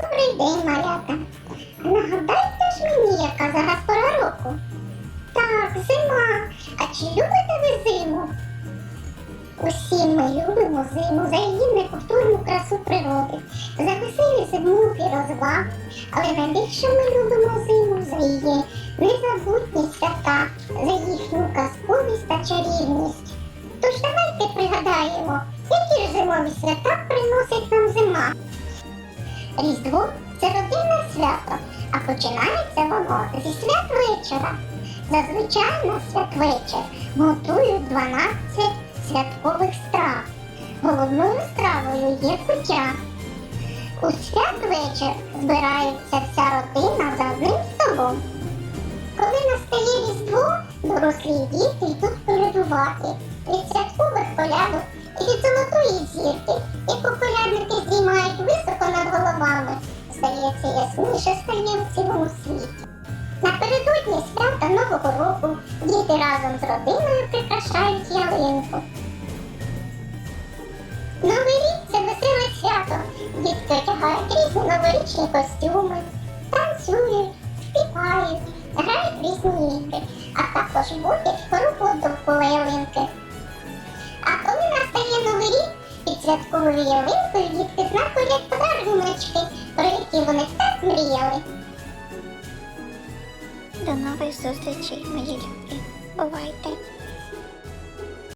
Добрий день, малята. Нагадайте ж мені, яка зараз пора року. Так, зима. А чи любите ви зиму? Усі ми любимо зиму за її неповторну красу природи, за веселі зимові розваг. Але найбільше ми любимо зиму за її незабутні свята, за їхню казковість та чарівність. Тож давайте пригадаємо, які ж зимові свята приносить нам зима. Різдво це родинне свято, а починається воно зі святвечора. Зазвичай на святвечір готують 12 святкових страв. Головною стравою є куття. У святвечір збирається вся родина за одним столом. Коли настає різдво, дорослі і діти йдуть колядувати від святкових колядок і від золотої зірки, яку колядники здіймають високо над здається, ясніше стає у цілому світі. Напередодні свята Нового року діти разом з родиною прикрашають ялинку. Новий рік це веселе свято. Дітки одягають різні новорічні костюми, танцюють, співають, грають різні ігри, а також водять хоровод довкола ялинки. А коли настає новий рік, під святковою ялинкою дітки знаходять подаруночки, про які вони так мріяли. До нових зустрічей, мої любі. Бувайте!